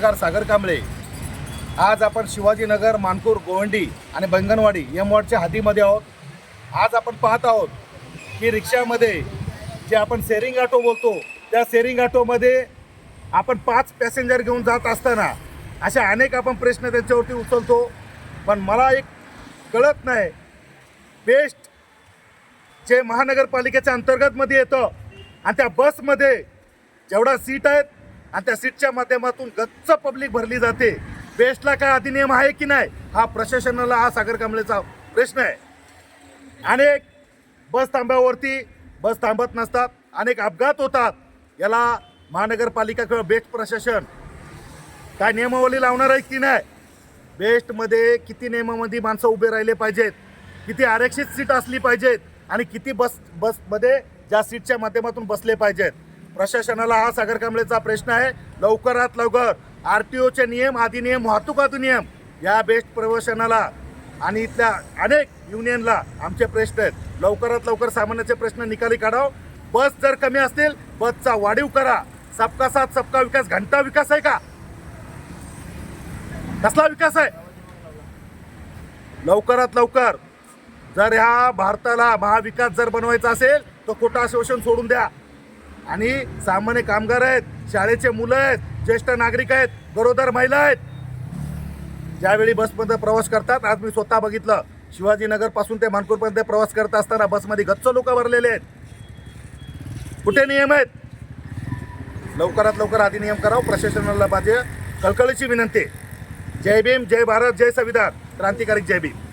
सागर कांबळे. आज आपण शिवाजीनगर मानपूर गोवंडी आणि बंगणवाडी या वॉर्डच्या हातीमध्ये आहोत. आज आपण पाहत आहोत की रिक्षामध्ये जे आपण सेरिंग ऑटो बोलतो त्या सेरिंग ऑटोमध्ये आपण पाच पॅसेंजर घेऊन जात असताना अशा अनेक आपण प्रश्न त्यांच्यावरती उचलतो. पण मला एक कळत नाही बेस्ट जे महानगरपालिकेच्या अंतर्गतमध्ये येतं आणि त्या बसमध्ये जेवढा सीट आहेत आणि त्या सीटच्या माध्यमातून गच्च पब्लिक भरली जाते. बेस्टला काय अधिनियम आहे की नाही? हा प्रशासनाला हा सागर कांबळेचा प्रश्न आहे. अनेक बस थांब्यावरती बस थांबत नसतात. अनेक अपघात होतात. याला महानगरपालिका किंवा बेस्ट प्रशासन काय नियमावली लावणार आहे की नाही? बेस्टमध्ये किती नियमामध्ये माणसं उभे राहिले पाहिजेत? किती आरक्षित सीट असली पाहिजेत? आणि किती बस बसमध्ये ज्या सीटच्या माध्यमातून बसले पाहिजेत? प्रशासनाला हा सागर कांबळेचा प्रश्न आहे. लवकरात लवकर आर टी ओचे नियम अधिनियम वाहतूक अधिनियम या बेस्ट प्रशासनाला आणि इथल्या अनेक युनियनला आमचे प्रश्न आहेत. लवकरात लवकर सामान्याचे प्रश्न निकाली काढाव. बस जर कमी असतील बसचा वाढीव करा. सबका साथ सबका विकास. घंटा विकास आहे का? कसला विकास आहे? लवकरात लवकर जर ह्या भारताला महाविकास जर बनवायचा असेल तर खोटा शोषण सोडून द्या. आणि सामान्य कामगार आहेत शाळेचे मुलं आहेत ज्येष्ठ नागरिक आहेत गरोदर महिला आहेत. ज्यावेळी बसमध्ये प्रवास करतात आज मी स्वतः बघितलं. शिवाजीनगरपासून ते मानपूरपर्यंत प्रवास करत असताना बसमध्ये गच्च लोक भरलेले आहेत. कुठे नियम आहेत? लवकरात लवकर अधिनियम करावं प्रशासनाला पाहिजे. कळकळीची विनंती. जय भीम जय भारत जय संविधान. क्रांतिकारी जय भीम.